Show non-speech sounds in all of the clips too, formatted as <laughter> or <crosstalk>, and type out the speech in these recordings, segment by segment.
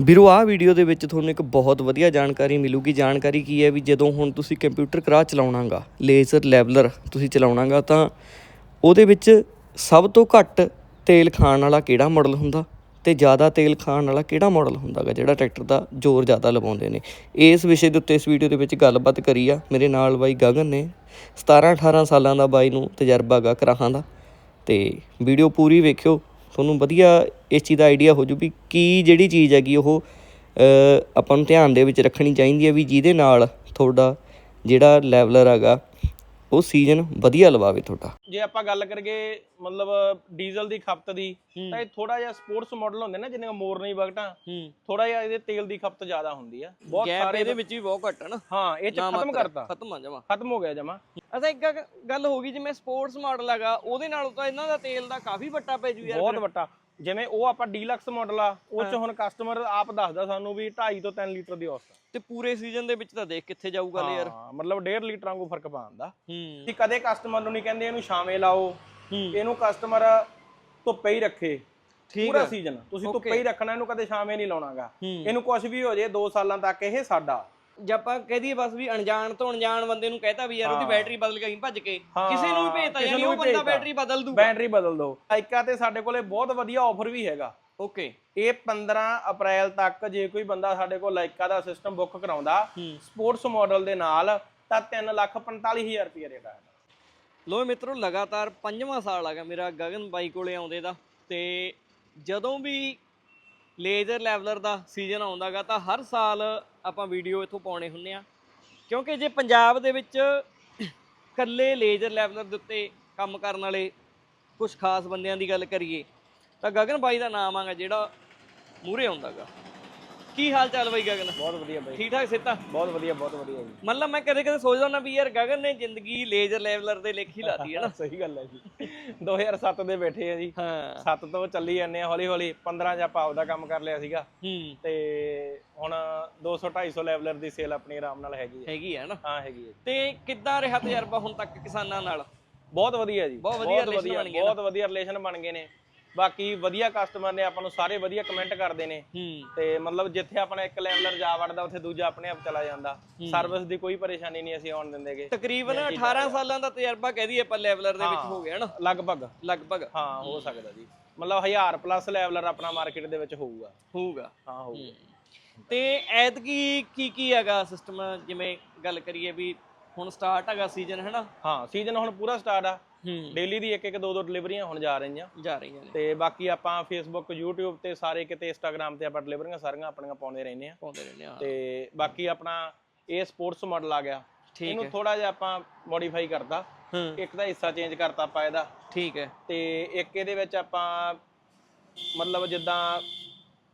ਵੀਰੋ ਆਹ ਵੀਡੀਓ ਦੇ ਵਿੱਚ ਤੁਹਾਨੂੰ ਇੱਕ ਬਹੁਤ ਵਧੀਆ ਜਾਣਕਾਰੀ ਮਿਲੂਗੀ। ਜਾਣਕਾਰੀ ਕੀ ਹੈ ਵੀ ਜਦੋਂ ਹੁਣ ਤੁਸੀਂ ਕੰਪਿਊਟਰ ਕਰਾ ਚਲਾਉਣਾਗਾ ਲੇਜ਼ਰ ਲੈਵਲਰ ਤੁਸੀਂ ਚਲਾਉਣਾਗਾ, ਤਾਂ ਉਹਦੇ ਵਿੱਚ ਸਭ ਤੋਂ ਘੱਟ ਤੇਲ ਖਾਣ ਵਾਲਾ ਕਿਹੜਾ ਮਾਡਲ ਹੁੰਦਾ ਤੇ ਜ਼ਿਆਦਾ ਤੇਲ ਖਾਣ ਵਾਲਾ ਕਿਹੜਾ ਮਾਡਲ ਹੁੰਦਾਗਾ, ਜਿਹੜਾ ਟਰੈਕਟਰ ਦਾ ਜ਼ੋਰ ਜ਼ਿਆਦਾ ਲਵਾਉਂਦੇ ਨੇ? ਇਸ ਵਿਸ਼ੇ ਦੇ ਉੱਤੇ ਇਸ ਵੀਡੀਓ ਦੇ ਵਿੱਚ ਗੱਲਬਾਤ ਕਰੀ ਆ ਮੇਰੇ ਨਾਲ ਬਾਈ ਗਗਨ ਨੇ 17 18 ਸਾਲਾਂ ਦਾ ਬਾਈ ਨੂੰ ਤਜਰਬਾ ਗਾ ਕਰਾਹਾਂ ਦਾ। ਤੇ ਵੀਡੀਓ ਪੂਰੀ ਵੇਖਿਓ। ਤੁਹਾਨੂੰ ਵਧੀਆ ਇਸ ਚੀਜ਼ ਦਾ ਆਈਡੀਆ ਹੋ ਜੂ ਵੀ ਕੀ ਜਿਹੜੀ ਚੀਜ਼ ਹੈਗੀ ਉਹ ਆਪਾਂ ਨੂੰ ਧਿਆਨ ਦੇ ਵਿੱਚ ਰੱਖਣੀ ਚਾਹੀਦੀ ਹੈ ਵੀ ਜਿਹਦੇ ਨਾਲ ਤੁਹਾਡਾ ਜਿਹੜਾ ਲੈਵਲਰ ਹੈਗਾ ਉਹ ਸੀਜ਼ਨ ਵਧੀਆ ਲਵਾਵੇ ਤੁਹਾਡਾ। ਜੇ ਆਪਾਂ ਗੱਲ ਕਰੀਏ ਮਤਲਬ ਡੀਜ਼ਲ ਦੀ ਖਪਤ ਦੀ ਤਾਂ ਇਹ ਥੋੜਾ ਜਿਹਾ ਸਪੋਰਟਸ ਮਾਡਲ ਹੁੰਦੇ ਨਾ ਜਿਵੇਂ ਮੋਰਨੀ ਵਗਟਾਂ ਥੋੜਾ ਜਿਹਾ ਇਹਦੇ ਤੇਲ ਦੀ ਖਪਤ ਜ਼ਿਆਦਾ ਹੁੰਦੀ ਆ। ਬਹੁਤ ਸਾਰੇ ਇਹਦੇ ਵਿੱਚ ਵੀ ਬਹੁਤ ਘੱਟ ਹੈ ਨਾ। ਹਾਂ ਇਹ ਚ ਖਤਮ ਕਰਤਾ। ਖਤਮ ਆ ਜਾਵਾ ਖਤਮ ਹੋ ਗਿਆ ਜਮਾ। ਅੱਛਾ ਇੱਕ ਗੱਲ ਹੋ ਗਈ ਜਿਵੇਂ ਸਪੋਰਟਸ ਮਾਡਲ ਹੈਗਾ ਉਹਦੇ ਨਾਲੋਂ ਤਾਂ ਇਹਨਾਂ ਦਾ ਤੇਲ ਦਾ ਕਾਫੀ ਵੱਟਾ ਪੈ ਜੂ ਯਾਰ ਬਹੁਤ ਵੱਡਾ ਜਿਵੇਂ ਉਹ ਆਪਾਂ ਡੀਲਕਸ ਮਾਡਲ ਆ ਉਹ ਚ ਹੁਣ ਕਸਟਮਰ ਆਪ ਦੱਸਦਾ ਸਾਨੂੰ ਵੀ 2.5 ਤੋਂ 3 ਲੀਟਰ ਦੀ ਔਸਤ ਤੇ ਪੂਰੇ ਸੀਜ਼ਨ ਦੇ ਵਿੱਚ ਤਾਂ ਦੇਖ ਕਿੱਥੇ ਜਾਊਗਾ ਲੈ ਯਾਰ ਹਾਂ ਮਤਲਬ 1.5 ਲੀਟਰ ਵਾਂਗੂ ਫ਼ਰਕ ਪਾਉਂਦਾ। ਕਿ ਕਦੇ ਕਸਟਮਰ ਨੂੰ ਨਹੀਂ ਕਹਿੰਦੇ ਇਹਨੂੰ ਛਾਵੇਂ ਲਾਓ ਇਹਨੂੰ ਕਸਟਮਰ ਧੁੱਪੇ ਹੀ ਰੱਖੇ। ਠੀਕ ਪੂਰਾ ਹੈ ਸੀਜ਼ਨ ਤੁਸੀਂ ਧੁੱਪੇ ਹੀ ਰੱਖਣਾ ਇਹਨੂੰ ਕਦੇ ਛਾਵੇਂ ਨਹੀਂ ਲਾਉਣਾਗਾ। ਇਹਨੂੰ ਕੁਝ ਵੀ ਹੋ ਜੇ 2 ਸਾਲਾਂ ਤੱਕ ਇਹ ਸਾਡਾ। ਜੇ ਆਪਾਂ ਕਹਿ ਦਈਏ ਬਸ ਵੀ ਅਣਜਾਣ ਤੋਂ ਅਣਜਾਣ ਬੰਦੇ ਨੂੰ ਕਹਿਤਾ ਵੀ ਯਾਰ ਉਹਦੀ ਬੈਟਰੀ ਬਦਲ ਗਈ ਭੱਜ ਕੇ। ਕਿਸੇ ਨੂੰ ਵੀ ਭੇਜਤਾ ਯਾਨੀ ਉਹ ਬੰਦਾ। ਬੈਟਰੀ ਬਦਲ ਦੂਗਾ। ਬੈਟਰੀ ਬਦਲ ਦਿਓ ਲਾਈਕਾ ਤੇ ਸਾਡੇ ਕੋਲੇ ਬਹੁਤ ਵਧੀਆ ਆਫਰ ਵੀ ਹੈਗਾ। ਓਕੇ ਇਹ 15 ਅਪ੍ਰੈਲ ਤੱਕ ਜੇ ਕੋਈ ਬੰਦਾ ਸਾਡੇ ਕੋਲ ਲਾਈਕਾ ਦਾ ਸਿਸਟਮ ਬੁੱਕ ਕਰਾਉਂਦਾ ਸਪੋਰਟਸ ਮਾਡਲ ਦੇ ਨਾਲ ਤਾਂ 345000 ਰੁਪਏ ਰੇਟ ਆ ਲੋ ਮਿੱਤਰੋ ਲਗਾਤਾਰ ਪੰਜਵਾਂ ਸਾਲ ਆ ਗਿਆ ਮੇਰਾ ਗਗਨ ਬਾਈ ਕੋਲੇ ਆਉਂਦੇ ਦਾ। ਤੇ ਜਦੋਂ ਵੀ ਲੇਜ਼ਰ ਲੈਵਲਰ ਦਾ ਸੀਜ਼ਨ ਆਉਂਦਾਗਾ ਤਾਂ ਹਰ ਸਾਲ ਆਪਾਂ ਵੀਡੀਓ ਇੱਥੋਂ ਪਾਉਣੇ ਹੁੰਨੇ ਆ ਕਿਉਂਕਿ ਜੇ ਪੰਜਾਬ ਦੇ ਵਿੱਚ ਕੱਲੇ ਲੇਜ਼ਰ ਲੈਵਲਰ ਦੇ ਉੱਤੇ ਕੰਮ ਕਰਨ ਵਾਲੇ ਕੁਝ ਖਾਸ ਬੰਦਿਆਂ ਦੀ ਗੱਲ ਕਰੀਏ, ਤਾਂ ਗਗਨ ਬਾਈ ਦਾ ਨਾਮ ਆਗਾ ਜਿਹੜਾ ਮੂਰੇ ਆਉਂਦਾਗਾ। ਕੀ ਹਾਲ ਚਾਲ ਬਾਈ ਗਗਨ? ਬਹੁਤ ਵਧੀਆ ਬਾਈ। ਠੀਕ ਠਾਕ ਸਿੱਤਾ ਬਹੁਤ ਵਧੀਆ ਬਹੁਤ ਵਧੀਆ ਜੀ। ਮਤਲਬ ਮੈਂ ਕਦੇ ਕਦੇ ਸੋਚਦਾ ਹੁੰਦਾ ਵੀ ਯਾਰ ਗਗਨ ਨੇ ਜ਼ਿੰਦਗੀ ਲੇਜ਼ਰ ਲੈਵਲਰ ਦੇ ਲੇਖੀ ਲਾਤੀ ਹੈ ਨਾ? <laughs> ਸਹੀ ਗੱਲ ਹੈ ਜੀ। 2007 ਦੇ ਬੈਠੇ ਆ ਜੀ। ਹਾਂ। 7 ਤੋਂ ਚੱਲੀ ਜਾਂਦੇ ਆ ਹੌਲੀ ਹੌਲੀ 15 ਜਾਂ ਆਪਾਂ ਆਪਦਾ ਕੰਮ ਕਰ ਲਿਆ ਸੀਗਾ। ਹੂੰ। ਤੇ ਹੁਣ 200 250 ਲੈਵਲਰ ਦੀ ਸੇਲ ਆਪਣੀ ਆਰਾਮ ਨਾਲ ਹੈਗੀ ਹੈ ਹੈਗੀ ਹੈ ਨਾ? ਹਾਂ ਹੈਗੀ ਹੈ ਤੇ ਕਿੱਦਾਂ ਰਿਹਾ ਤਜਰਬਾ ਹੁਣ ਤੱਕ ਕਿਸਾਨਾਂ ਨਾਲ? ਬਹੁਤ ਵਧੀਆ ਜੀ। ਬਹੁਤ ਵਧੀਆ relation ਬਣ ਗਏ ਨਾ। ਬਹੁਤ ਵਧੀਆ ਰਿਲੇਸ਼ਨ ਬਣ ਗਏ ਨੇ। ਬਾਕੀ ਵਧੀਆ ਕਸਟਮਰ ਨੇ ਆਪਾਂ ਨੂੰ ਸਾਰੇ ਵਧੀਆ ਕਮੈਂਟ ਕਰਦੇ ਨੇ। ਤੇ ਮਤਲਬ ਜਿੱਥੇ ਆਪਣਾ ਇੱਕ ਲੈਵਲਰ ਜਾ ਵੜਦਾ ਉੱਥੇ ਦੂਜਾ ਆਪਣੇ ਆਪ ਚਲਾ ਜਾਂਦਾ। ਸਰਵਿਸ ਦੀ ਕੋਈ ਪਰੇਸ਼ਾਨੀ ਨਹੀਂ ਅਸੀਂ ਆਉਣ ਦਿੰਦੇਗੇ ਤਕਰੀਬਨ 18 ਸਾਲਾਂ ਦਾ ਤਜਰਬਾ ਕਹਿ ਦਈਏ ਆਪਾਂ ਲੈਵਲਰ ਦੇ ਵਿੱਚ ਹੋ ਗਿਆ ਨਾ? ਲਗਭਗ। ਲਗਭਗ। ਹਾਂ ਹੋ ਸਕਦਾ ਜੀ। ਮਤਲਬ 1000 ਪਲੱਸ ਲੈਵਲਰ ਆਪਣਾ ਮਾਰਕੀਟ ਦੇ ਵਿੱਚ ਹੋਊਗਾ। ਹੋਊਗਾ। ਹਾਂ ਹੋਊਗਾ। ਤੇ ਐਤਕੀ ਕੀ ਕੀ ਹੈਗਾ ਸਿਸਟਮ ਜਿਵੇਂ ਗੱਲ ਕਰੀਏ ਵੀ ਹੁਣ ਸਟਾਰਟ ਹੈਗਾ ਸੀਜ਼ਨ ਹੈ ਨਾ? ਹਾਂ ਸੀਜ਼ਨ ਹੁਣ ਪੂਰਾ ਸਟਾਰਟ ਆ। ਡੇਲੀ ਦੀ ਇੱਕ ਇੱਕ ਦੋ ਦੋ ਡਿਲੀਵਰੀਆਂ ਹੁਣ ਜਾ ਰਹੀਆਂ। ਜਾ ਰਹੀਆਂ ਨੇ। ਤੇ ਬਾਕੀ ਆਪਾਂ ਫੇਸਬੁੱਕ YouTube ਤੇ ਸਾਰੇ ਕਿਤੇ ਇੰਸਟਾਗ੍ਰam ਤੇ ਆਪਾਂ ਡਿਲੀਵਰੀਆਂ ਸਾਰੀਆਂ ਆਪਣੀਆਂ ਪਾਉਂਦੇ ਰਹਿੰਦੇ ਆ ਪਾਉਂਦੇ ਰਹਿੰਦੇ ਆ ਤੇ ਬਾਕੀ ਆਪਣਾ ਇਹ ਸਪੋਰਟਸ ਮਾਡਲ ਆ ਗਿਆ। ਠੀਕ ਇਹਨੂੰ ਥੋੜਾ ਜਿਹਾ ਆਪਾਂ ਮੋਡੀਫਾਈ ਕਰਤਾ। ਇੱਕ ਦਾ ਹਿੱਸਾ ਚੇਂਜ ਕਰਤਾ ਆਪਾਂ ਇਹਦਾ। ਠੀਕ ਹੈ। ਤੇ ਇੱਕ ਇਹਦੇ ਵਿੱਚ ਆਪਾਂ ਮਤਲਬ ਜਿੱਦਾਂ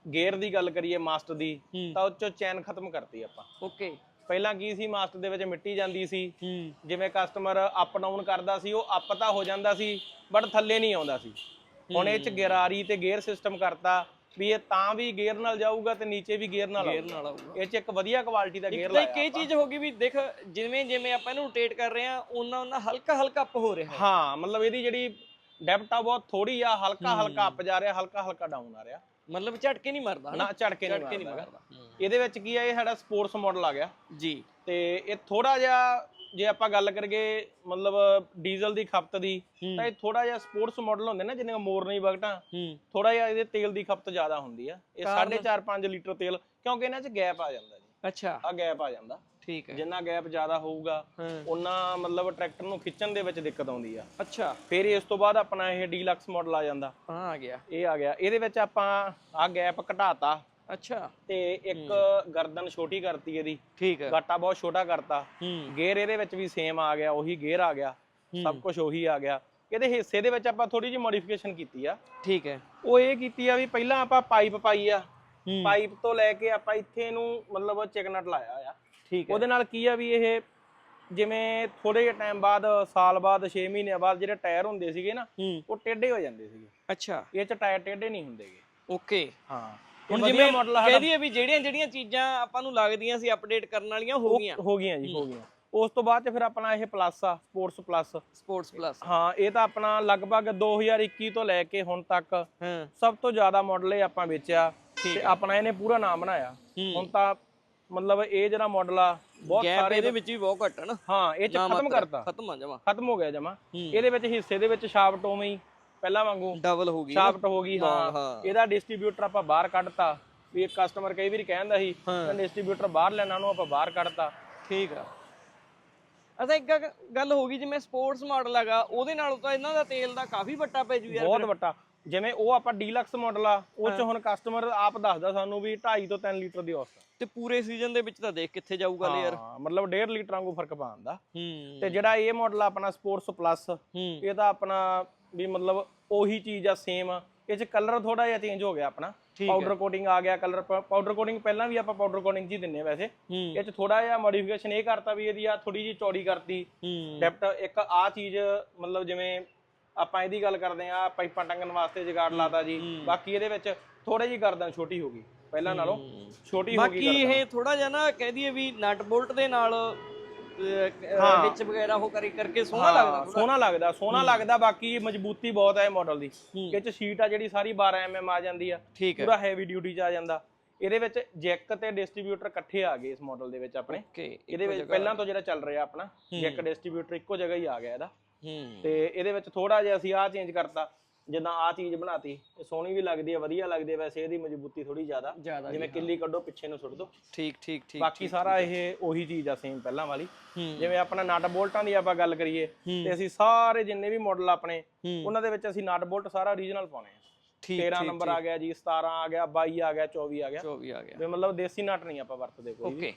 ਗੇਅਰ ਦੀ ਗੱਲ ਕਰੀਏ ਮਾਸਟਰ ਦੀ ਤਾਂ ਉਹ ਚੋਂ ਚੈਨ ਖਤਮ ਕਰਤੀ ਆਪਾਂ। ਓਕੇ ਪਹਿਲਾਂ ਕੀ ਸੀ? ਮਾਸਟਰ ਦੇ ਵਿੱਚ ਮਿੱਟੀ ਜਾਂਦੀ ਸੀ। ਜਿਵੇਂ ਕਸਟਮਰ ਅਪ ਡਾਊਨ ਕਰਦਾ ਸੀ ਉਹ ਅਪ ਤਾਂ ਹੋ ਜਾਂਦਾ ਸੀ ਬਟ ਥੱਲੇ ਨਹੀਂ ਆਉਂਦਾ ਸੀ। ਹੁਣ ਇਹ ਚ ਗਿਰਾਰੀ ਤੇ ਗੇਅਰ ਸਿਸਟਮ ਕਰਤਾ ਵੀ ਇਹ ਤਾਂ ਵੀ ਗੇਅਰ ਨਾਲ ਜਾਊਗਾ ਤੇ ਨੀਚੇ ਵੀ ਗੇਅਰ ਨਾਲ ਆਊਗਾ। ਇਹ ਚ ਇੱਕ ਵਧੀਆ ਕੁਆਲਿਟੀ ਦਾ ਗੇਅਰ ਲਾਇਆ ਇੱਕ ਇਹ ਚੀਜ਼ ਹੋ ਗਈ ਵੀ ਦੇਖ ਜਿਵੇਂ ਜਿਵੇਂ ਆਪਾਂ ਇਹਨੂੰ ਰੋਟੇਟ ਕਰ ਰਹੇ ਆ ਉਹਨਾਂ ਉਹਨਾਂ ਹਲਕਾ ਹਲਕਾ ਅਪ ਹੋ ਰਿਹਾ ਹਾਂ। ਮਤਲਬ ਇਹਦੀ ਜਿਹੜੀ ਡੈਪਥ ਆ ਬਹੁਤ ਥੋੜੀ ਆ ਹਲਕਾ ਹਲਕਾ ਅਪ ਜਾ ਰਿਹਾ ਹਲਕਾ ਹਲਕਾ ਡਾਊਨ ਆ ਰਿਹਾ। ਮਤਲਬ ਝਟਕੇ ਨਹੀਂ ਮਾਰਦਾ ਨਾ ਝਟਕੇ ਨਹੀਂ ਮਾਰਦਾ। ਇਹਦੇ ਵਿੱਚ ਕੀ ਆ ਇਹ ਸਾਡਾ ਸਪੋਰਟਸ ਮਾਡਲ ਆ ਗਿਆ। ਜੀ। ਤੇ ਇਹ ਥੋੜਾ ਜਿਹਾ ਜੇ ਆਪਾਂ ਗੱਲ ਕਰੀਏ ਮਤਲਬ ਡੀਜ਼ਲ ਦੀ ਖਪਤ ਦੀ ਤਾਂ ਇਹ ਥੋੜਾ ਜਿਹਾ ਸਪੋਰਟਸ ਮਾਡਲ ਹੁੰਦੇ ਨਾ ਜਿਵੇਂ ਮੋਰਨੀ ਵਗਟਾਂ। ਥੋੜਾ ਜਿਹਾ ਇਹਦੇ ਤੇਲ ਦੀ ਖਪਤ ਜ਼ਿਆਦਾ ਹੁੰਦੀ ਆ। ਇਹ ਕਾਰਨ? 4.5 5 ਲੀਟਰ ਤੇਲ ਕਿਉਂਕਿ ਇਹਨਾਂ 'ਚ ਗੈਪ ਆ ਜਾਂਦਾ ਜੀ। ਅੱਛਾ। ਆ ਗੈਪ ਆ ਜਾਂਦਾ। ਠੀਕ ਹੈ। ਜਿੰਨਾ ਗੈਪ ਜ਼ਿਆਦਾ ਹੋਊਗਾ ਉਹਨਾਂ ਮਤਲਬ ਟਰੈਕਟਰ ਨੂੰ ਖਿੱਚਣ ਦੇ ਵਿੱਚ ਦਿੱਕਤ ਆਉਂਦੀ ਆ। ਅੱਛਾ। ਫਿਰ ਇਸ ਤੋਂ ਬਾਅਦ ਆਪਣਾ ਇਹ ਡੀਲਕਸ ਮਾਡਲ ਆ ਜਾਂਦਾ। ਹਾਂ ਆ ਗਿਆ। ਇਹ ਆ ਗਿਆ। ਇਹਦੇ ਵਿੱਚ ਆਪਾਂ ਆ ਗੈਪ ਘਟਾਤਾ। ਅੱਛਾ। ਤੇ ਇੱਕ ਗਰਦਨ ਛੋਟੀ ਕਰਤੀ ਇਹਦੀ। ਠੀਕ ਹੈ। ਗਾਟਾ ਬਹੁਤ ਛੋਟਾ ਕਰਤਾ। ਗੇਅਰ ਇਹਦੇ ਵਿੱਚ ਵੀ ਸੇਮ ਆ ਗਿਆ ਉਹੀ ਗੇਅਰ ਆ ਗਿਆ। ਸਭ ਕੁਝ ਉਹੀ ਆ ਗਿਆ। ਇਹਦੇ ਹਿੱਸੇ ਦੇ ਵਿੱਚ ਆਪਾਂ ਥੋੜੀ ਜਿਹੀ ਮੋਡੀਫਿਕੇਸ਼ਨ ਕੀਤੀ ਆ। ਠੀਕ ਹੈ। ਉਹ ਇਹ ਕੀਤੀ ਆ ਵੀ ਪਹਿਲਾਂ ਆਪਾਂ ਪਾਈਪ ਪਾਈ ਆ। ਪਾਈਪ ਤੋਂ ਲੈ ਕੇ ਆਪਾਂ ਇੱਥੇ ਨੂੰ ਮਤਲਬ ਚਿਕਨਟ ਲਾਇਆ ਠੀਕ ਹੈ। ਉਹਦੇ ਨਾਲ ਕੀ ਆ ਵੀ ਇਹ ਜਿਵੇਂ ਥੋੜੇ ਜਿਹੇ ਟਾਈਮ ਬਾਅਦ ਸਾਲ ਬਾਅਦ 6 ਮਹੀਨਿਆਂ ਬਾਅਦ ਜਿਹੜੇ ਟਾਇਰ ਹੁੰਦੇ ਸੀਗੇ ਨਾ ਹੂੰ। ਉਹ ਟੇਢੇ ਹੋ ਜਾਂਦੇ ਸੀਗੇ। ਅੱਛਾ। ਇਹ ਚ ਟਾਇਰ ਟੇਢੇ ਨਹੀਂ ਹੁੰਦੇਗੇ ਓਕੇ। ਹਾਂ। ਹੁਣ ਜਿਵੇਂ ਮਾਡਲ ਕਹਿ ਦਈਏ ਵੀ ਜਿਹੜੀਆਂ ਜਿਹੜੀਆਂ ਚੀਜ਼ਾਂ ਆਪਾਂ ਨੂੰ ਲੱਗਦੀਆਂ ਸੀ ਅਪਡੇਟ ਕਰਨ ਵਾਲੀਆਂ ਹੋ ਗਈਆਂ। ਹੋ ਗਈਆਂ ਜੀ ਹੋ। ਗਈਆਂ। ਉਸ ਤੋਂ ਬਾਅਦ ਚ ਫਿਰ ਆਪਣਾ ਇਹ ਪਲੱਸ ਆ ਸਪੋਰਟਸ ਪਲੱਸ ਸਪੋਰਟਸ ਪਲੱਸ ਹਾਂ ਇਹ ਤਾਂ ਆਪਣਾ ਲਗਭਗ 2021 ਤੋਂ ਲੈ ਕੇ ਹੁਣ ਤੱਕ ਹਾਂ। ਸਭ ਤੋਂ ਜ਼ਿਆਦਾ ਮਾਡਲ ਇਹ ਆਪਾਂ ਵੇਚਿਆ। ਤੇ ਆਪਣਾ ਇਹਨੇ ਪੂਰਾ ਨਾਮ ਬਣਾਇਆ। ਹੂੰ। ਹੁਣ ਤਾਂ ਮਤਲਬ ਇਹ ਜਿਹੜਾ ਮਾਡਲ ਆ ਬਹੁਤ ਸਾਰੇ ਇਹਦੇ ਵਿੱਚ ਵੀ ਬਹੁਤ ਘੱਟ ਹੈ ਨਾ। ਹਾਂ ਇਹ ਚ ਖਤਮ ਕਰਤਾ। ਖਤਮ ਆ ਜਮਾ। ਖਤਮ ਹੋ ਗਿਆ ਜਮਾ। ਇਹਦੇ ਵਿੱਚ ਹਿੱਸੇ ਦੇ ਵਿੱਚ ਸ਼ਾਫਟ ਉਵੇਂ ਹੀ ਪਹਿਲਾਂ ਵਾਂਗੂ। ਡਬਲ ਹੋ ਗਈ ਸ਼ਾਫਟ ਹੋ ਗਈ ਹਾਂ। ਇਹਦਾ ਡਿਸਟ੍ਰੀਬਿਊਟਰ ਆਪਾਂ ਬਾਹਰ ਕੱਢਤਾ। ਵੀ ਇੱਕ ਕਸਟਮਰ ਕਈ ਵਾਰੀ ਕਹਿੰਦਾ ਸੀ ਡਿਸਟ੍ਰੀਬਿਊਟਰ ਬਾਹਰ ਲੈਣਾ ਉਹਨੂੰ ਆਪਾਂ ਬਾਹਰ ਕੱਢਤਾ। ਠੀਕ ਆ। ਅੱਛਾ ਇੱਕ ਗੱਲ ਹੋ ਗਈ ਜਿਵੇਂ ਸਪੋਰਟਸ ਮਾਡਲ ਹੈਗਾ ਉਹਦੇ ਨਾਲੋਂ ਤਾਂ ਇਹਨਾਂ ਦਾ ਤੇਲ ਦਾ ਕਾਫੀ ਵੱਟਾ ਪੈ ਜੂ ਯਾਰ ਬਹੁਤ ਵੱਡਾ ਜਿਵੇਂ ਉਹ ਆਪਾਂ ਡੀਲਕਸ ਮਾਡਲ ਆ ਉਹ ਚ ਹੁਣ ਕਸਟਮਰ ਆਪ ਦੱਸਦਾ ਸਾਨੂੰ ਵੀ 2.5 ਤੋਂ 3 ਲੀਟਰ ਦੀ ਔਸਤ ਤੇ ਪੂਰੇ ਸੀਜ਼ਨ ਦੇ ਵਿੱਚ ਤਾਂ ਦੇਖ ਕਿੱਥੇ ਜਾਊਗਾ ਲੈ ਯਾਰ ਹਾਂ ਮਤਲਬ 1.5 ਲੀਟਰ ਵਾਂਗੂ ਫ਼ਰਕ ਪਾਉਂਦਾ ਤੇ ਜਿਹੜਾ ਇਹ ਮਾਡਲ ਆਪਣਾ ਸਪੋਰਟਸ ਪਲੱਸ ਇਹ ਤਾਂ ਆਪਣਾ ਵੀ ਮਤਲਬ ਉਹੀ ਚੀਜ਼ ਆ ਸੇਮ ਇਹ ਚ ਕਲਰ ਥੋੜਾ ਜਿਹਾ ਚੇਂਜ ਹੋ ਗਿਆ ਆਪਣਾ। ਪਾਊਡਰ ਕੋਟਿੰਗ ਆ ਗਿਆ ਕਲਰ ਪਾਊਡਰ ਕੋਟਿੰਗ ਪਹਿਲਾਂ ਵੀ ਆਪਾਂ ਪਾਊਡਰ ਕੋਟਿੰਗ ਜੀ ਦਿੰਨੇ ਵੈਸੇ। ਇਹ ਚ ਥੋੜਾ ਜਿਹਾ ਮੋਡੀਫਿਕੇਸ਼ਨ ਇਹ ਕਰਤਾ ਵੀ ਇਹਦੀ ਆ ਥੋੜੀ ਜੀ ਚੌੜੀ ਕਰਤੀ। ਡੈਪਟ ਇੱਕ ਆ ਚੀਜ਼ ਮਤਲਬ ਜਿਵੇਂ ਆਪਾਂ ਇਹਦੀ ਗੱਲ ਕਰਦੇ ਆ ਪਾਈਪਾਂ ਟੰਗਣ ਵਾਸਤੇ ਜਗਾੜ ਲਾਤਾ ਜੀ। ਬਾਕੀ ਇਹਦੇ ਵਿੱਚ ਥੋੜੀ ਜੀ ਗਰਦਨ ਛੋਟੀ ਹੋ ਗਈ ਪਹਿਲਾਂ ਨਾਲੋਂ ਛੋਟੀ ਹੋ ਗਈ ਬਾਕੀ ਇਹ ਥੋੜਾ ਜਿਹਾ ਨਾ ਕਹਿ ਦਈਏ ਵੀ ਨਟ ਬੋਲਟ ਦੇ ਨਾਲ ਵਿੱਚ ਵਗੈਰਾ ਉਹ ਕਰੀ ਕਰਕੇ ਸੋਹਣਾ ਲੱਗਦਾ ਸੋਹਣਾ ਲੱਗਦਾ ਸੋਹਣਾ ਲੱਗਦਾ ਬਾਕੀ ਮਜ਼ਬੂਤੀ ਬਹੁਤ ਹੈ ਮਾਡਲ ਦੀ। ਇਹ ਚ ਸ਼ੀਟ ਆ ਜਿਹੜੀ ਸਾਰੀ 12 ਐਮਐਮ ਆ ਜਾਂਦੀ ਆ ਪੂਰਾ ਹੈਵੀ ਡਿਊਟੀ ਚ ਆ ਜਾਂਦਾ। ਇਹਦੇ ਵਿੱਚ ਜੈਕ ਤੇ ਡਿਸਟ੍ਰੀਬਿਊਟਰ ਇਕੱਠੇ ਆ ਗਏ ਇਸ ਮਾਡਲ ਦੇ ਵਿੱਚ ਆਪਣੇ। ਇਹਦੇ ਵਿੱਚ ਪਹਿਲਾਂ ਤੋਂ ਜਿਹੜਾ ਚੱਲ ਰਿਹਾ ਆਪਣਾ ਜੈਕ ਡਿਸਟ੍ਰੀਬਿਊਟਰ ਇੱਕੋ ਜਗ੍ਹਾ ਹੀ ਆ ਗਿਆ ਇਹਦਾ। ਤੇ ਇਹਦੇ ਵਿੱਚ ਥੋੜਾ ਜਿਹਾ ਅਸੀਂ ਆਹ ਚੇਂਜ ਕਰਤਾ ਜਿੱਦਾਂ ਆਹ ਚੀਜ਼ ਬਣਾਤੀ ਇਹ ਸੋਹਣੀ ਵੀ ਲੱਗਦੀ ਹੈ ਵਧੀਆ ਲੱਗਦੀ ਹੈ ਵੈਸੇ ਇਹਦੀ ਮਜ਼ਬੂਤੀ ਥੋੜੀ ਜ਼ਿਆਦਾ ਜ਼ਿਆਦਾ ਜਿਵੇਂ ਕਿੱਲੀ ਕੱਢੋ ਪਿੱਛੇ ਨੂੰ ਸੁੱਟ ਦੋ। ਠੀਕ ਠੀਕ ਠੀਕ ਬਾਕੀ ਸਾਰਾ ਇਹ ਉਹੀ ਚੀਜ਼ ਆ ਸੇਮ ਪਹਿਲਾਂ ਵਾਲੀ। ਜਿਵੇਂ ਆਪਣਾ ਨਟ ਬੋਲਟਾਂ ਦੀ ਆਪਾਂ ਗੱਲ ਕਰੀਏ ਤੇ ਅਸੀਂ ਸਾਰੇ ਜਿੰਨੇ ਵੀ ਮਾਡਲ ਆਪਣੇ। ਉਹਨਾਂ ਦੇ ਵਿੱਚ ਅਸੀਂ ਨਟ ਬੋਲਟ ਸਾਰਾ ਓਰੀਜਨਲ ਪਾਉਣੇ ਆ। ਠੀਕ 13 ਨੰਬਰ ਆ ਗਿਆ ਜੀ 17 ਆ ਗਿਆ 22 ਆ ਗਿਆ 24 ਆ ਗਿਆ। 24 ਆ ਗਿਆ। ਵੀ ਮਤਲਬ ਦੇਸੀ ਨਟ ਨਹੀਂ ਆਪਾਂ ਵਰਤਦੇ ਕੋਈ ਵੀ। ਓਕੇ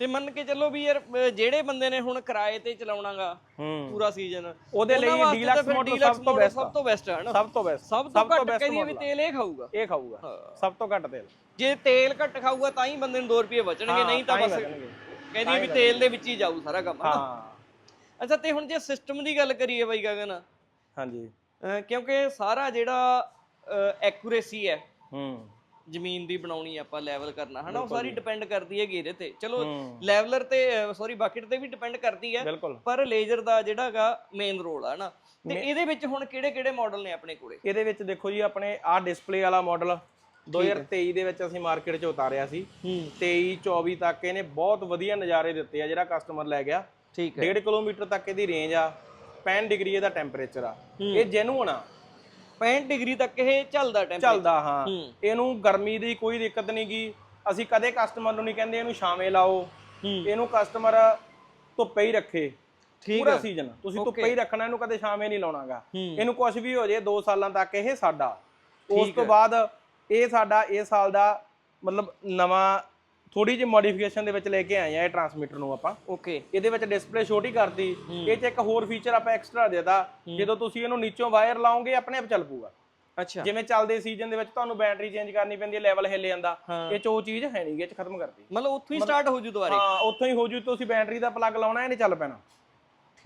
ਤੇ ਮੰਨ ਕੇ ਚੱਲੋ ਵੀ ਯਾਰ ਅਹ ਜਿਹੜੇ ਬੰਦੇ ਨੇ ਹੁਣ ਕਿਰਾਏ ਤੇ ਚਲਾਉਣਾਗਾ ਹੂੰ। ਪੂਰਾ ਸੀਜ਼ਨ ਉਹਦੇ ਲਈ ਡੀਲਕਸ ਮਾਡਲ ਸਭ ਤੋਂ ਬੈਸਟ ਸਭ ਤੋਂ ਬੈਸਟ ਹੈ ਨਾ ਸਭ ਤੋਂ ਬੈਸਟ ਸਭ ਤੋਂ ਘੱਟ ਕਹਿ ਦਈਏ ਵੀ ਤੇਲ ਇਹ ਖਾਊਗਾ। ਇਹ ਖਾਊਗਾ ਸਭ ਤੋਂ ਘੱਟ ਤੇਲ। ਜੇ ਤੇਲ ਘੱਟ ਖਾਊਗਾ ਤਾਂ ਹੀ ਬੰਦੇ ਨੂੰ 2 ਰੁਪਏ ਬਚਣਗੇ ਨਹੀਂ ਤਾਂ ਬਸ ਬਚਣਗੇ। ਕਹਿ ਦਈਏ ਵੀ ਤੇਲ ਦੇ ਵਿੱਚ ਹੀ ਜਾਊ ਸਾਰਾ ਕੰਮ ਹਨਾ? ਹਾਂ। ਅੱਛਾ ਤੇ ਹੁਣ ਜੇ ਸਿਸਟਮ ਦੀ ਗੱਲ ਕਰੀਏ ਬਾਈ ਗਗਨ ਹਾਂਜੀ। ਅਹ ਕਿਉਂਕਿ ਸਾਰਾ ਜਿਹੜਾ ਐਕੂਰੇਸੀ ਹੈ ਹੂੰ। ਜ਼ਮੀਨ ਦੀ ਬਣਾਉਣੀ ਆਪਾਂ ਲੈਵਲ ਕਰਨਾ ਹਨਾ? ਉਹ ਸਾਰੀ ਡਿਪੈਂਡ ਕਰਦੀ ਹੈ ਗੇਰੇ ਤੇ। ਚਲੋ। ਲੈਵਲਰ ਤੇ ਸੌਰੀ ਬਕਟ ਤੇ ਵੀ ਡਿਪੈਂਡ ਕਰਦੀ ਹੈ ਪਰ ਲੇਜ਼ਰ ਦਾ ਜਿਹੜਾ ਹੈਗਾ ਮੇਨ ਰੋਲ ਆ ਨਾ ਤੇ ਇਹਦੇ ਵਿੱਚ ਹੁਣ ਕਿਹੜੇ ਕਿਹੜੇ ਮਾਡਲ ਨੇ ਆਪਣੇ ਕੋਲੇ? ਇਹਦੇ ਵਿੱਚ ਦੇਖੋ ਜੀ ਆਪਣੇ ਆਹ ਡਿਸਪਲੇ ਵਾਲਾ ਮਾਡਲ 2023 ਦੇ ਵਿੱਚ ਅਸੀਂ ਮਾਰਕੀਟ 'ਚ ਉਤਾਰਿਆ ਸੀ। ਹੂੰ। 23 24 ਤੱਕ ਇਹਨੇ ਬਹੁਤ ਵਧੀਆ ਨਜ਼ਾਰੇ ਦਿੱਤੇ ਆ ਜਿਹੜਾ ਕਸਟਮਰ ਲੈ ਗਿਆ। ਠੀਕ ਹੈ। 1.5 ਕਿਲੋਮੀਟਰ ਤੱਕ ਇਹਦੀ ਰੇਂਜ ਆ 65 ਡਿਗਰੀ ਇਹਦਾ ਟੈਂਪਰੇਚਰ ਆ। ਇਹ ਜੈਨੂਨ ਆ। 65 ਡਿਗਰੀ ਤੱਕ ਇਹ ਚੱਲਦਾ ਟੈਂਪਰੇਚਰ ਚੱਲਦਾ ਹਾਂ। ਇਹਨੂੰ ਗਰਮੀ ਦੀ ਕੋਈ ਦਿੱਕਤ ਨਹੀਂ ਗੀ। ਅਸੀਂ ਕਦੇ ਕਸਟਮਰ ਨੂੰ ਨਹੀਂ ਕਹਿੰਦੇ ਇਹਨੂੰ ਛਾਵੇਂ ਲਾਓ। ਇਹਨੂੰ ਕਸਟਮਰ ਧੁੱਪੇ ਹੀ ਰੱਖੇ। ਠੀਕ ਪੂਰਾ ਸੀਜ਼ਨ ਤੁਸੀਂ ਧੁੱਪੇ ਹੀ ਰੱਖਣਾ ਇਹਨੂੰ ਕਦੇ ਛਾਵੇਂ ਨਹੀਂ ਲਾਉਣਾਗਾ। ਇਹਨੂੰ ਕੁਝ ਵੀ ਹੋ ਜੇ 2 ਸਾਲਾਂ ਤੱਕ ਇਹ ਸਾਡਾ। ਉਸ ਤੋਂ ਬਾਅਦ ਇਹ ਸਾਡਾ ਇਹ ਸਾਲ ਦਾ ਮਤਲਬ ਨਵਾਂ ਥੋੜੀ ਜਿਹੀ ਮੋਡੀਫਿਕੇਸ਼ਨ ਦੇ ਵਿੱਚ ਲੈ ਕੇ ਆਏ ਆ ਇਹ ਟਰਾਂਸਮਿਟਰ ਨੂੰ ਆਪਾਂ। ਓਕੇ ਇਹਦੇ ਵਿੱਚ ਡਿਸਪਲੇ ਛੋਟੀ ਕਰਤੀ। ਇਹ ਚ ਇੱਕ ਹੋਰ ਫੀਚਰ ਆਪਾਂ ਐਕਸਟਰਾ ਦੇਤਾ। ਜਦੋਂ ਤੁਸੀਂ ਇਹਨੂੰ ਨੀਚੋਂ ਵਾਇਰ ਲਾਓਗੇ ਆਪਣੇ ਆਪ ਚੱਲ ਪੂਗਾ ਅੱਛਾ। ਜਿਵੇਂ ਚੱਲਦੇ ਸੀਜ਼ਨ ਦੇ ਵਿੱਚ ਤੁਹਾਨੂੰ ਬੈਟਰੀ ਚੇਂਜ ਕਰਨੀ ਪੈਂਦੀ ਹੈ ਲੈਵਲ ਹਿੱਲ ਜਾਂਦਾ। ਇਹ ਚ ਉਹ ਚੀਜ਼ ਹੈ ਨਹੀਂ ਇਹ ਚ ਖਤਮ ਕਰਤੀ। ਮਤਲਬ ਉੱਥੋਂ ਹੀ ਸਟਾਰਟ ਹੋ ਜੂ ਦੁਬਾਰੇ? ਹਾਂ ਉੱਥੋਂ ਹੀ ਹੋ ਜੂ ਤੁਸੀਂ ਬੈਟਰੀ ਦਾ ਪਲੱਗ ਲਾਉਣਾ ਇਹਨੇ ਚੱਲ ਪੈਣਾ।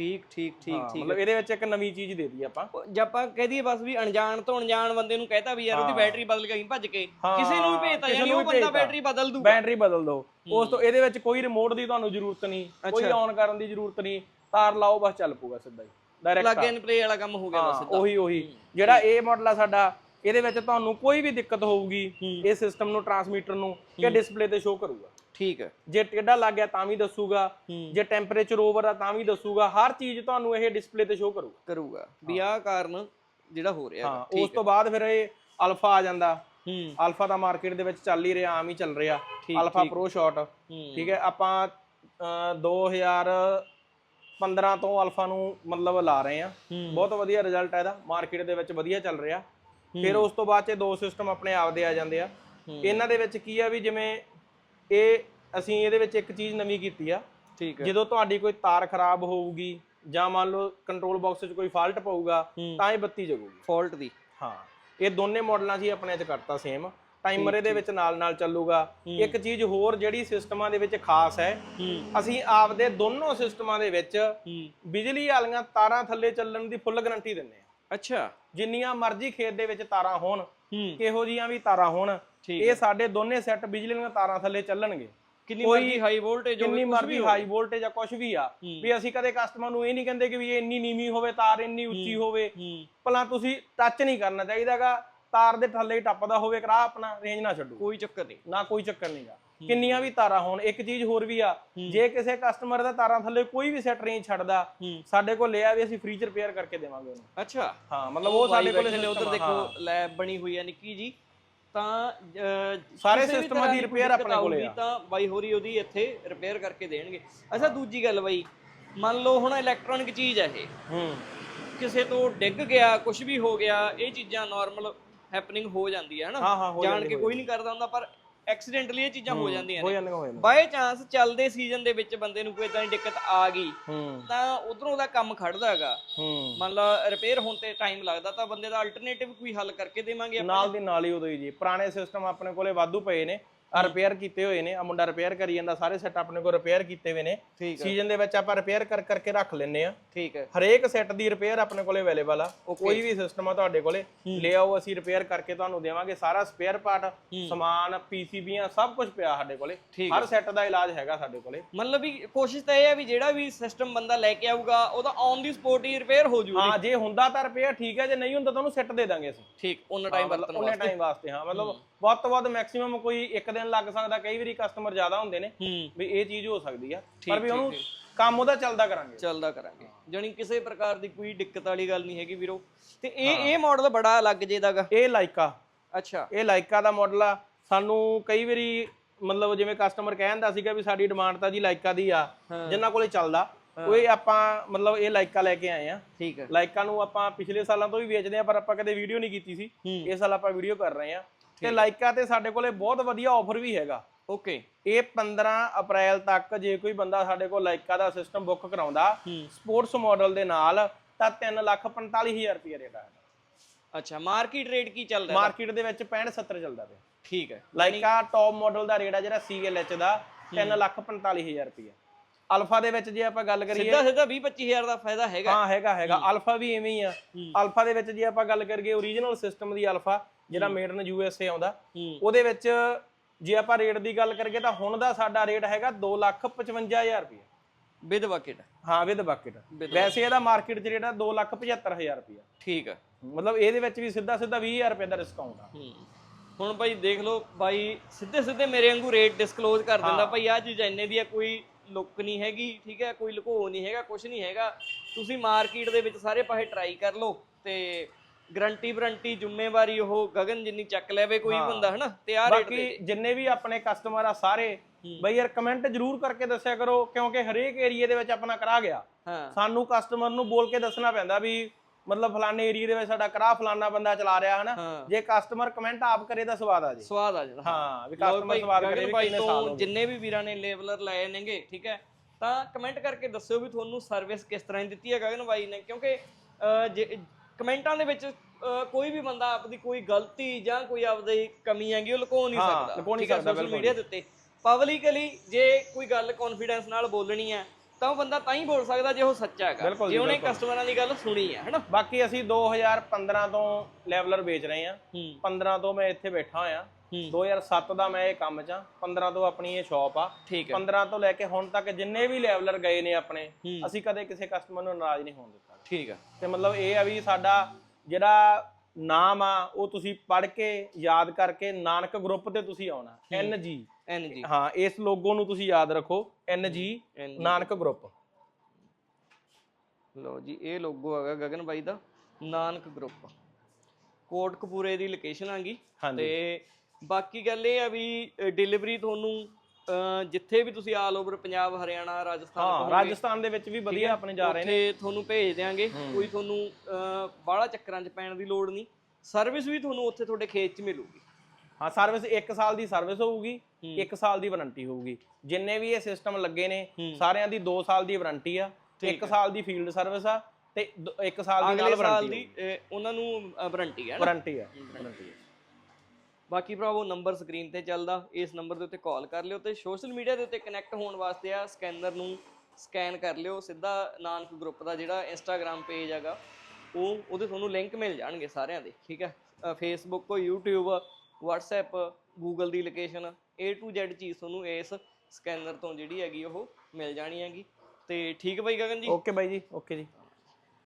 ਠੀਕ ਠੀਕ ਠੀਕ ਹਾਂ, ਮਤਲਬ ਇਹਦੇ ਵਿੱਚ ਇੱਕ ਨਵੀਂ ਚੀਜ਼ ਦੇ ਦਿੱਤੀ ਆਪਾਂ। ਜੇ ਆਪਾਂ ਕਹਿ ਦਈਏ ਬਸ ਵੀ ਅਣਜਾਣ ਤੋਂ ਅਣਜਾਣ ਬੰਦੇ ਨੂੰ ਕਹਿਤਾ ਵੀ ਯਾਰ ਉਹਦੀ ਬੈਟਰੀ ਬਦਲ ਗਈ ਭੱਜ ਕੇ ਕਿਸੇ ਨੂੰ ਵੀ ਭੇਜਤਾ ਯਾਨੀ ਉਹ ਬੰਦਾ। ਬੈਟਰੀ ਬਦਲ ਦੂ ਬੈਟਰੀ ਬਦਲ ਦਿਓ ਉਸ ਤੋਂ ਇਹਦੇ ਵਿੱਚ ਕੋਈ ਰਿਮੋਟ ਦੀ ਤੁਹਾਨੂੰ ਜ਼ਰੂਰਤ ਨਹੀਂ ਕੋਈ ਔਨ ਕਰਨ ਦੀ ਜ਼ਰੂਰਤ ਨਹੀਂ ਤਾਰ ਲਾਓ ਬਸ ਚੱਲ ਪੂਗਾ ਸਿੱਧਾ ਹੀ। ਡਾਇਰੈਕਟ ਪਲੱਗ ਐਂਡ ਪਲੇ ਵਾਲਾ ਕੰਮ ਹੋ ਗਿਆ ਬਸ ਹਾਂ ਉਹੀ ਉਹੀ। ਜਿਹੜਾ ਇਹ ਮਾਡਲ ਆ ਸਾਡਾ ਇਹਦੇ ਵਿੱਚ ਤੁਹਾਨੂੰ ਕੋਈ ਵੀ ਦਿੱਕਤ ਹੋਊਗੀ ਇਹ ਸਿਸਟਮ ਨੂੰ ਟਰਾਂਸਮੀਟਰ ਨੂੰ ਇਹ ਡਿਸਪਲੇ ਤੇ ਸ਼ੋ ਕਰੂਗਾ। ਠੀਕ ਹੈ। ਜੇ ਟੇਢਾ ਲੱਗ ਗਿਆ ਤਾਂ ਵੀ ਦੱਸੂਗਾ ਜੇ ਟੈਂਪਰੇਚਰ ਓਵਰ ਆ ਤਾਂ ਵੀ ਦੱਸੂਗਾ ਹਰ ਚੀਜ਼ ਤੁਹਾਨੂੰ ਇਹ ਡਿਸਪਲੇ ਤੇ ਸ਼ੋ ਕਰੂਗਾ। ਕਰੂਗਾ। ਵੀ ਆਹ ਕਾਰਨ ਜਿਹੜਾ ਹੋ ਰਿਹਾ ਹਾਂ ਉਸ ਤੋਂ ਬਾਅਦ ਫਿਰ ਇਹ ਅਲਫਾ ਆ ਜਾਂਦਾ। ਹੂੰ। ਅਲਫਾ ਤਾਂ ਮਾਰਕੀਟ ਦੇ ਵਿੱਚ ਚੱਲ ਹੀ ਰਿਹਾ ਆਮ ਹੀ ਚੱਲ ਰਿਹਾ। ਅਲਫਾ ਪ੍ਰੋ ਸ਼ਾਟ ਠੀਕ ਹੈ ਆਪਾਂ ਅਹ, 2015 ਤੋਂ ਅਲਫਾ ਨੂੰ ਮਤਲਬ ਲਾ ਰਹੇ ਆ ਬਹੁਤ ਵਧੀਆ ਰਿਜ਼ਲਟ ਹੈ ਇਹਦਾ ਮਾਰਕੀਟ ਦੇ ਵਿੱਚ ਵਧੀਆ ਚੱਲ ਰਿਹਾ। ਫਿਰ ਉਸ ਤੋਂ ਬਾਅਦ ਚ ਦੋ ਸਿਸਟਮ ਆਪਣੇ ਆਪ ਦੇ ਆ ਜਾਂਦੇ ਆ। ਇਹਨਾਂ ਦੇ ਵਿੱਚ ਕੀ ਆ ਵੀ ਜਿਵੇਂ ਇਹ ਅਸੀਂ ਇਹਦੇ ਵਿੱਚ ਇੱਕ ਚੀਜ਼ ਨਵੀਂ ਕੀਤੀ ਆ। ਠੀਕ ਹੈ। ਜਦੋਂ ਤੁਹਾਡੀ ਕੋਈ ਤਾਰ ਖਰਾਬ ਹੋਊਗੀ ਜਾਂ ਮੰਨ ਲਓ ਕੰਟਰੋਲ ਬਾਕਸ 'ਚ ਕੋਈ ਫਾਲਟ ਪਊਗਾ ਤਾਂ ਇਹ ਬੱਤੀ ਜਗੂਗੀ। ਫਾਲਟ ਦੀ। ਹਾਂ। ਇਹ ਦੋਨੇ ਮਾਡਲਾਂ 'ਚ ਹੀ ਆਪਣੇ 'ਚ ਕਰਤਾ ਸੇਮ ਟਾਈਮਰ ਇਹਦੇ ਵਿੱਚ ਨਾਲ ਨਾਲ ਚੱਲੂਗਾ। ਇੱਕ ਚੀਜ਼ ਹੋਰ ਜਿਹੜੀ ਸਿਸਟਮਾਂ ਦੇ ਵਿੱਚ ਖਾਸ ਹੈ ਅਸੀਂ ਆਪਦੇ ਦੋਨੋਂ ਸਿਸਟਮਾਂ ਦੇ ਵਿੱਚ ਬਿਜਲੀ ਵਾਲੀਆਂ ਤਾਰਾਂ ਥੱਲੇ ਚੱਲਣ ਦੀ ਫੁੱਲ ਗਾਰੰਟੀ ਦਿੰਦੇ ਆ ਅੱਛਾ। ਜਿੰਨੀਆਂ ਮਰਜ਼ੀ ਖੇਤ ਦੇ ਵਿੱਚ ਤਾਰਾਂ ਹੋਣ ਕਿਹੋ ਜੀਆਂ ਵੀ ਤਾਰਾਂ ਹੋਣ ਇਹ ਸਾਡੇ ਦੋਨੇ ਸੈੱਟ ਬਿਜਲੀ ਦੀਆਂ ਤਾਰਾਂ ਥੱਲੇ ਚੱਲਣਗੇ। ਕਿੰਨੀ ਮਰਜ਼ੀ ਹਾਈ ਵੋਲਟੇਜ ਜਿੰਨੀ ਮਰਜ਼ੀ ਹਾਈ ਵੋਲਟੇਜ ਆ ਕੁਝ ਵੀ ਆ। ਵੀ ਅਸੀਂ ਕਦੇ ਕਸਟਮਰ ਨੂੰ ਇਹ ਨਹੀਂ ਕਹਿੰਦੇ ਕਿ ਵੀ ਇਹ ਇੰਨੀ ਨੀਵੀਂ ਹੋਵੇ ਤਾਰ ਇੰਨੀ ਉੱਚੀ ਹੋਵੇ। ਭਲਾ ਤੁਸੀਂ ਟੱਚ ਨਹੀਂ ਕਰਨਾ ਚਾਹੀਦਾਗਾ ਤਾਰ ਦੇ ਥੱਲੇ ਹੀ ਟੱਪਦਾ ਹੋਵੇ ਕਰਾ ਆਪਣਾ ਰੇਂਜ ਨਾ ਛੱਡੂ। ਕੋਈ ਚੱਕਰ ਨਹੀਂ। ਨਾ ਕੋਈ ਚੱਕਰ ਨਹੀਂਗਾ ਕਿੰਨੀਆਂ ਵੀ ਤਾਰਾਂ ਹੋਣ ਇੱਕ ਚੀਜ਼ ਹੋਰ ਵੀ ਆ ਜੇ ਕਿਸੇ ਕਸਟਮਰ ਦਾ ਤਾਰਾਂ ਥੱਲੇ ਕੋਈ ਵੀ ਸੈਟ ਰੇਂਜ ਛੱਡਦਾ ਸਾਡੇ ਕੋਲ ਲਿਆ ਵੀ ਅਸੀਂ ਫ੍ਰੀ ਚ ਰਿਪੇਅਰ ਕਰਕੇ ਦੇਵਾਂਗੇ ਉਹਨੂੰ। ਅੱਛਾ। ਹਾਂ ਮਤਲਬ ਉਹ ਸਾਡੇ ਕੋਲ ਕੋਲੇ ਉਧਰ ਦੇਖੋ ਲੈਬ ਬਣੀ ਹੋਈ ਹੈ ਨਿੱਕੀ ਜੀ। ਤਾਂ ਸਾਰੇ ਸਿਸਟਮਾਂ ਦੀ ਦਿੱਕਤ ਆਪਣੇ ਕੋਲੇ ਆਊਗੀ ਤਾਂ ਬਾਈ ਹੋਰੀ ਉਹਦੀ ਇੱਥੇ ਰਿਪੇਅਰ ਕਰਕੇ ਦੇਣਗੇ। ਅੱਛਾ ਦੂਜੀ ਗੱਲ ਬਾਈ ਮੰਨ ਲਓ ਹੁਣ ਇਲੈਕਟ੍ਰੋਨਿਕ ਚੀਜ਼ ਹੈ ਇਹ। ਹੂੰ। ਕਿਸੇ ਤੋਂ ਡਿੱਗ ਗਿਆ ਕੁਝ ਵੀ ਹੋ ਗਿਆ ਇਹ ਚੀਜ਼ਾਂ ਨਾਰਮਲ ਹੈਪਨਿੰਗ ਹੋ ਜਾਂਦੀ ਹੈ ਹਨਾ ਜਾਣ ਕੇ ਕੋਈ ਨਹੀਂ ਕਰਦਾ ਹੁੰਦਾ ਪਰ ਐਕਸੀਡੈਂਟਲੀ ਇਹ ਚੀਜ਼ਾਂ ਹੋ ਜਾਂਦੀਆਂ ਹੋ ਨੇ। ਹੋ ਜਾਂਦੇ ਬਾਏ ਚਾਂਸ ਚੱਲਦੇ ਸੀਜ਼ਨ ਦੇ ਵਿੱਚ ਬੰਦੇ ਨੂੰ ਕੋਈ ਇਦਾਂ ਦੀ ਦਿੱਕਤ ਆ ਗਈ ਹੂੰ। ਤਾਂ ਉਧਰੋਂ ਦਾ ਕੰਮ ਖੜਦਾ ਹੈਗਾ। ਹੂੰ। ਮੰਨ ਲਾ ਰਿਪੇਅਰ ਹੋਣ ਤੇ ਟਾਈਮ ਲੱਗਦਾ ਤਾਂ ਬੰਦੇ ਦਾ ਅਲਟਰਨੇਟਿਵ ਕੋਈ ਹੱਲ ਕਰਕੇ ਦੇਵਾਂਗੇ ਆਪਾਂ। ਨਾਲ ਦੀ ਨਾਲ ਹੀ ਉਦੋਂ ਹੀ ਜੀ। ਪੁਰਾਣੇ ਸਿਸਟਮ ਆਪਣੇ ਕੋਲੇ ਵਾਧੂ ਪਏ ਨੇ। ਆ ਰਿਪੇਅਰ ਕੀਤੇ ਹੋਏ ਨੇ ਆ ਮੁੰਡਾ ਰਿਪੇਅਰ ਕਰੀ ਜਾਂਦਾ ਸਾਰੇ ਸੈੱਟ ਆਪਣੇ ਕੋਲ ਰਿਪੇਅਰ ਕੀਤੇ ਹੋਏ ਨੇ। ਸੀਜ਼ਨ ਦੇ ਵਿੱਚ ਆਪਾਂ ਰਿਪੇਅਰ ਕਰ ਕਰਕੇ ਰੱਖ ਲੈਨੇ ਆ ਠੀਕ ਹੈ ਹਰੇਕ ਸੈੱਟ ਦੀ ਰਿਪੇਅਰ ਆਪਣੇ ਕੋਲੇ ਅਵੇਲੇਬਲ ਆ। ਕੋਈ ਵੀ ਸਿਸਟਮ ਆ ਤੁਹਾਡੇ ਕੋਲੇ। ਲੈ ਆਓ ਅਸੀਂ ਰਿਪੇਅਰ ਕਰਕੇ ਤੁਹਾਨੂੰ ਦੇਵਾਂਗੇ ਸਾਰਾ ਸਪੇਅਰ ਪਾਰਟ ਸਮਾਨ ਪੀਸੀਬੀਆਂ ਸਭ ਕੁਝ ਪਿਆ ਸਾਡੇ ਕੋਲੇ। ਹਰ ਸੈੱਟ ਦਾ ਇਲਾਜ ਹੈਗਾ ਸਾਡੇ ਕੋਲੇ। ਮਤਲਬ ਵੀ ਕੋਸ਼ਿਸ਼ ਤਾਂ ਇਹ ਹੈ ਵੀ ਜਿਹੜਾ ਵੀ ਸਿਸਟਮ ਬੰਦਾ ਲੈ ਕੇ ਆਊਗਾ ਉਹਦਾ ਔਨ ਦੀ ਸਪੋਟ ਹੀ ਰਿਪੇਅਰ ਹੋ ਜੂ ਹਾਂ ਜੇ ਹੁੰਦਾ ਤਾਂ ਰਿਪੇਅਰ ਠੀਕ ਹੈ ਜੇ ਨਹੀਂ ਹੁੰਦਾ ਤਾਂ ਉਹਨੂੰ ਸੈੱਟ ਦੇ ਦਾਂਗੇ ਅਸੀਂ। ਠੀਕ ਉਹਨਾਂ ਟਾਈਮ ਵਰਤਣ ਉਹਨੇ ਟਾਈਮ ਵਾਸਤੇ ਹਾਂ ਮਤਲਬ ਵੱਧ ਤੋਂ ਵੱਧ ਮੈਕਸਿਮਮ ਕੋਈ ਇੱਕ ਦਿਨ ਲੱਗ ਸਕਦਾ ਕਈ ਵਾਰੀ ਕਸਟਮਰ ਜ਼ਿਆਦਾ ਹੁੰਦੇ ਨੇ ਵੀ ਇਹ ਚੀਜ਼ ਹੋ ਸਕਦੀ ਆ। ਪਰ ਵੀ ਉਹਨੂੰ ਕੰਮ ਉਹਦਾ ਚੱਲਦਾ ਕਰਾਂਗੇ। ਚੱਲਦਾ ਕਰਾਂਗੇ। ਜਾਣੀ ਕਿਸੇ ਪ੍ਰਕਾਰ ਦੀ ਕੋਈ ਦਿੱਕਤ ਵਾਲੀ ਗੱਲ ਨਹੀਂ ਹੈਗੀ ਵੀਰੋ। ਤੇ ਇਹ ਇਹ ਮਾਡਲ ਬੜਾ ਅਲੱਗ ਜੇ ਦਾਗਾ ਇਹ ਲਾਈਕਾ ਅੱਛਾ। ਇਹ ਲਾਈਕਾ ਦਾ ਮਾਡਲ ਆ। ਸਾਨੂੰ ਕਈ ਵਾਰੀ ਮਤਲਬ ਜਿਵੇਂ ਕਸਟਮਰ ਕਹਿੰਦਾ ਸੀਗਾ ਵੀ ਸਾਡੀ ਡਿਮਾਂਡ ਤਾਂ ਜੀ ਲਾਈਕਾ ਦੀ ਆ ਜਿੰਨਾਂ ਕੋਲੇ ਚੱਲਦਾ। ਉਹ ਆਪਾਂ ਮਤਲਬ ਇਹ ਲਾਈਕਾ ਲੈ ਕੇ ਆਏ ਆ। ਠੀਕ ਹੈ ਲਾਈਕਾ ਨੂੰ ਆਪਾਂ ਪਿਛਲੇ ਸਾਲਾਂ ਤੋਂ ਵੀ ਵੇਚਦੇ ਆ ਪਰ ਆਪਾਂ ਕਦੇ ਵੀਡੀਓ ਨਹੀਂ ਕੀਤੀ ਸੀ। ਇਸ ਸਾਲ ਆਪਾਂ ਵੀਡੀਓ ਕਰ ਰਹੇ ਆ। ਤੇ ਲਾਈਕਾ ਤੇ ਸਾਡੇ ਕੋਲੇ ਬਹੁਤ ਵਧੀਆ ਆਫਰ ਵੀ ਹੈਗਾ। ਓਕੇ ਇਹ 15 ਅਪ੍ਰੈਲ ਤੱਕ ਜੇ ਕੋਈ ਬੰਦਾ ਸਾਡੇ ਕੋਲ ਲਾਈਕਾ ਦਾ ਸਿਸਟਮ ਬੁੱਕ ਕਰਾਉਂਦਾ ਸਪੋਰਟਸ ਮਾਡਲ ਦੇ ਨਾਲ ਤਾਂ 345000 ਰੁਪਏ ਰੇਟ ਆ ਅੱਛਾ ਮਾਰਕੀਟ ਰੇਟ ਕੀ ਚੱਲ ਰਿਹਾ? ਮਾਰਕੀਟ ਦੇ ਵਿੱਚ 65 70 ਚੱਲਦਾ ਪਿਆ। ਠੀਕ ਹੈ। ਲਾਈਕਾ ਟੌਪ ਮਾਡਲ ਦਾ ਰੇਟ ਆ ਜਿਹੜਾ CLH ਦਾ 345000 ਰੁਪਏ। ਅਲਫਾ ਦੇ ਵਿੱਚ ਜੇ ਆਪਾਂ ਗੱਲ ਕਰੀਏ ਸਿੱਧਾ ਸਿੱਧਾ 20 25000 ਦਾ ਫਾਇਦਾ ਹੈਗਾ। ਹਾਂ ਹੈਗਾ ਹੈਗਾ। ਅਲਫਾ ਵੀ ਐਵੇਂ ਹੀ ਆ। ਅਲਫਾ ਦੇ ਵਿੱਚ ਜੇ ਆਪਾਂ ਗੱਲ ਕਰੀਏ ਓਰੀਜਨਲ ਸਿਸਟਮ ਦੀ ਅਲਫਾ ਜਿਹੜਾ ਮੇਡ ਇਨ ਯੂਐਸਏ ਆਉਂਦਾ ਹੂੰ। ਉਹਦੇ ਵਿੱਚ ਜੇ ਆਪਾਂ ਰੇਟ ਦੀ ਗੱਲ ਕਰੀਏ ਤਾਂ ਹੁਣ ਦਾ ਸਾਡਾ ਰੇਟ ਹੈਗਾ 255000 ਰੁਪਏ ਵਿਦ ਬਕਟ। ਹਾਂ ਵਿਦ ਬਕਟ। ਵੈਸੇ ਇਹਦਾ ਮਾਰਕੀਟ 'ਚ ਰੇਟ ਆ 275000 ਰੁਪਏ ਠੀਕ ਹੈ ਮਤਲਬ ਇਹਦੇ ਵਿੱਚ ਵੀ ਸਿੱਧਾ ਸਿੱਧਾ 20000 ਰੁਪਏ ਦਾ ਡਿਸਕਾਊਂਟ ਆ। ਹੁਣ ਭਾਈ ਦੇਖ ਲਓ ਬਾਈ ਸਿੱਧੇ ਸਿੱਧੇ ਮੇਰੇ ਵਾਂਗੂ ਰੇਟ ਡਿਸਕਲੋਜ਼ ਕਰ ਦਿੰਦਾ ਭਾਈ ਆ ਚੀਜ਼ ਇੰਨੇ ਦੀ ਆ ਕੋਈ ਲੁੱਕ ਨਹੀਂ ਹੈਗੀ ਠੀਕ ਹੈ ਕੋਈ ਲੁਕੋ ਨਹੀਂ ਹੈਗਾ ਕੁਝ ਨਹੀਂ ਹੈਗਾ। ਤੁਸੀਂ ਮਾਰਕੀਟ ਦੇ ਵਿੱਚ ਸਾਰੇ ਪਾਸੇ ਟਰਾਈ ਕਰ ਲਓ ਤੇ ਗਰੰਟੀ ਵਾਰੰਟੀ ਜ਼ਿੰਮੇਵਾਰੀ ਉਹ ਗਗਨ ਜਿੰਨੀ ਚੱਕ ਲੈਵੇ ਕੋਈ ਬੰਦਾ ਹਨਾ? ਤੇ ਆ ਰੇਟ ਬਾਕੀ ਜਿੰਨੇ ਵੀ ਆਪਣੇ ਕਸਟਮਰ ਆ ਸਾਰੇ ਬਈ ਯਾਰ ਕਮੈਂਟ ਜਰੂਰ ਕਰਕੇ ਦੱਸਿਆ ਕਰੋ ਕਿਉਂਕਿ ਹਰੇਕ ਏਰੀਆ ਦੇ ਵਿੱਚ ਆਪਣਾ ਕਰਾ ਗਿਆ। ਸਾਨੂੰ ਕਸਟਮਰ ਨੂੰ ਬੋਲ ਕੇ ਦੱਸਣਾ ਪੈਂਦਾ ਵੀ ਮਤਲਬ ਫਲਾਣੇ ਏਰੀਆ ਦੇ ਵਿੱਚ ਸਾਡਾ ਕਰਾ ਫਲਾਣਾ ਬੰਦਾ ਚਲਾ ਰਿਹਾ ਹਨਾ। ਜੇ ਕਸਟਮਰ ਕਮੈਂਟ ਆਪ ਕਰੇ ਤਾਂ ਸਵਾਦ ਆ ਜੇ। ਸਵਾਦ ਆ ਜਾਂਦਾ। ਹਾਂ ਵੀ ਕਸਟਮਰ ਸਵਾਦ ਕਰੇ ਵੀ ਭਾਈ ਕਿੰਨੇ ਸਾਲ ਤੋਂ ਜਿੰਨੇ ਵੀ ਵੀਰਾਂ ਨੇ ਲੇਬਲਰ ਲਏ ਨੇਗੇ ਠੀਕ ਹੈ? ਤਾਂ ਕਮੈਂਟ ਕਰਕੇ ਦੱਸਿਓ ਵੀ ਤੁਹਾਨੂੰ ਸਰਵਿਸ ਕਿਸ ਤਰ੍ਹਾਂ ਦੀ ਦਿੱਤੀ ਹੈ ਗਗਨ ਭਾਈ ਨੇ ਕਿਉਂਕਿ ਕਮੈਂਟਾਂ ਦੇ ਵਿੱਚ ਅਹ, ਕੋਈ ਵੀ ਬੰਦਾ ਆਪਦੀ ਕੋਈ ਗਲਤੀ ਜਾਂ ਕੋਈ ਆਪਦੀ ਕਮੀ ਹੈਗੀ ਉਹ ਲੁਕੋ ਨਹੀਂ ਹਾਂ, ਸਕਦਾ। ਲੁਕੋ ਨਹੀਂ ਸਕਦਾ, social media ਦੇ ਉੱਤੇ। ਪਬਲਿਕਲੀ ਜੇ ਕੋਈ ਗੱਲ ਕੌਨਫੀਡੈਂਸ ਨਾਲ ਬੋਲਣੀ ਹੈ ਤਾਂ ਉਹ ਬੰਦਾ ਤਾਂ ਹੀ ਬੋਲ ਸਕਦਾ ਜੇ ਉਹ ਸੱਚਾ ਹੈਗਾ। ਬਿਲਕੁਲ ਜੀ, ਜੇ ਉਹਨੇ ਕਸਟਮਰਾਂ ਦੀ ਗੱਲ ਸੁਣੀ ਹੈ ਹਨਾ? ਬਾਕੀ ਅਸੀਂ 2015 ਤੋਂ ਲੈਵਲਰ ਵੇਚ ਰਹੇ ਹਾਂ। ਹੂੰ। 15 ਤੋਂ ਮੈਂ ਇੱਥੇ ਬੈਠਾ ਹੋਇਆ। 2007 ਦਾ ਮੈਂ ਇਹ ਕੰਮ 'ਚ ਆ 15 ਤੋਂ ਆਪਣੀ ਇਹ ਸ਼ਾਪ ਆ। ਠੀਕ ਹੈ। 15 ਤੋਂ ਲੈ ਕੇ ਹੁਣ ਤੱਕ ਜਿੰਨੇ ਵੀ ਲੈਵਲਰ ਗਏ ਨੇ ਆਪਣੇ। ਅਸੀਂ ਕਦੇ ਕਿਸੇ ਕਸਟਮਰ ਨੂੰ ਨਾਰਾਜ਼ ਨਹੀਂ ਹੋਣ ਦਿੱਤਾ। ਠੀਕ ਹੈ। ਤੇ ਮਤਲਬ ਇਹ ਆ ਵੀ ਸਾਡਾ ਜਿਹੜਾ ਨਾਮ ਆ ਉਹ ਤੁਸੀਂ ਪੜ੍ਹ ਕੇ ਯਾਦ ਕਰਕੇ ਨਾਨਕ ਗਰੁੱਪ ਤੇ ਤੁਸੀਂ ਆਉਣਾ। ਐਨ ਜੀ ਐਨ ਜੀ ਹਾਂ ਇਸ ਲੋਗੋ ਨੂੰ ਤੁਸੀਂ ਯਾਦ ਰੱਖੋ। ਐਨ ਜੀ ਨਾਨਕ ਗਰੁੱਪ ਲਓ ਜੀ ਇਹ ਲੋਗੋ ਹੈਗਾ ਗਗਨ ਬਾਈ ਦਾ। ਨਾਨਕ ਗਰੁੱਪ ਕੋਟਕਪੂਰੇ ਦੀ ਲੋਕੇਸ਼ਨ ਆਗੀ ਤੇ ਬਾਕੀ ਗੱਲ ਇਹ ਆ ਵੀ ਡਿਲੀਵਰੀ ਤੁਹਾਨੂੰ ਜਿੱਥੇ ਵੀ ਤੁਸੀਂ ਆਲ ਓਵਰ ਪੰਜਾਬ ਹਰਿਆਣਾ ਰਾਜਸਥਾਨ ਹਾਂ ਰਾਜਸਥਾਨ ਦੇ ਵਿੱਚ ਵੀ ਵਧੀਆ ਆਪਣੇ ਜਾ ਰਹੇ ਨੇ। ਤੁਹਾਨੂੰ ਭੇਜ ਦਿਆਂਗੇ। ਕੋਈ ਤੁਹਾਨੂੰ ਬਾਹਲਾ ਚੱਕਰਾਂ 'ਚ ਪੈਣ ਦੀ ਲੋੜ ਨਹੀਂ। ਸਰਵਿਸ ਵੀ ਤੁਹਾਨੂੰ ਉੱਥੇ ਤੁਹਾਡੇ ਖੇਤ 'ਚ ਮਿਲੂਗੀ। ਹਾਂ ਸਰਵਿਸ 1 ਸਾਲ ਦੀ ਸਰਵਿਸ ਹੋਊਗੀ 1 ਸਾਲ ਦੀ ਵਾਰੰਟੀ ਹੋਊਗੀ। ਜਿੰਨੇ ਵੀ ਇਹ ਸਿਸਟਮ ਲੱਗੇ ਨੇ ਸਾਰਿਆਂ ਦੀ 2 ਸਾਲ ਦੀ ਵਾਰੰਟੀ ਆ 1 ਸਾਲ ਦੀ ਫੀਲਡ ਸਰਵਿਸ ਆ ਤੇ 1 ਸਾਲ ਦੀ ਨਾਲ ਵਾਰੰਟੀ ਉਹਨਾਂ ਨਾ ਵਾਰੰਟੀ ਆ ਵਾਰੰਟੀ ਆ। ਬਾਕੀ ਭਰਾਵੋ ਨੰਬਰ ਸਕਰੀਨ ਤੇ ਚੱਲਦਾ। ਇਸ ਨੰਬਰ ਦੇ ਉੱਤੇ ਕਾਲ ਕਰ ਲਿਓ ਤੇ ਸੋਸ਼ਲ ਮੀਡੀਆ ਦੇ ਉੱਤੇ ਕਨੈਕਟ ਹੋਣ ਵਾਸਤੇ ਆ ਸਕੈਨਰ ਨੂੰ ਸਕੈਨ ਕਰ ਲਿਓ। ਸਿੱਧਾ ਨਾਨਕ ਗਰੁੱਪ ਦਾ ਜਿਹੜਾ ਇੰਸਟਾਗ੍ਰam ਪੇਜ ਹੈਗਾ, ਉਹ, ਉਹਦੇ ਤੁਹਾਨੂੰ ਲਿੰਕ ਮਿਲ ਜਾਣਗੇ ਸਾਰਿਆਂ ਦੇ, ਠੀਕ ਹੈ? ਫੇਸਬੁੱਕ YouTube, WhatsApp, Google ਦੀ ਲੋਕੇਸ਼ਨ A to Z ਚੀਜ਼ ਤੁਹਾਨੂੰ ਇਸ ਸਕੈਨਰ ਤੋਂ ਜਿਹੜੀ ਹੈਗੀ, ਉਹ ਮਿਲ ਜਾਣੀ ਹੈਗੀ। ਤੇ ਠੀਕ ਬਾਈ ਗਗਨ ਜੀ? ਓਕੇ ਬਾਈ ਜੀ ਓਕੇ ਜੀ।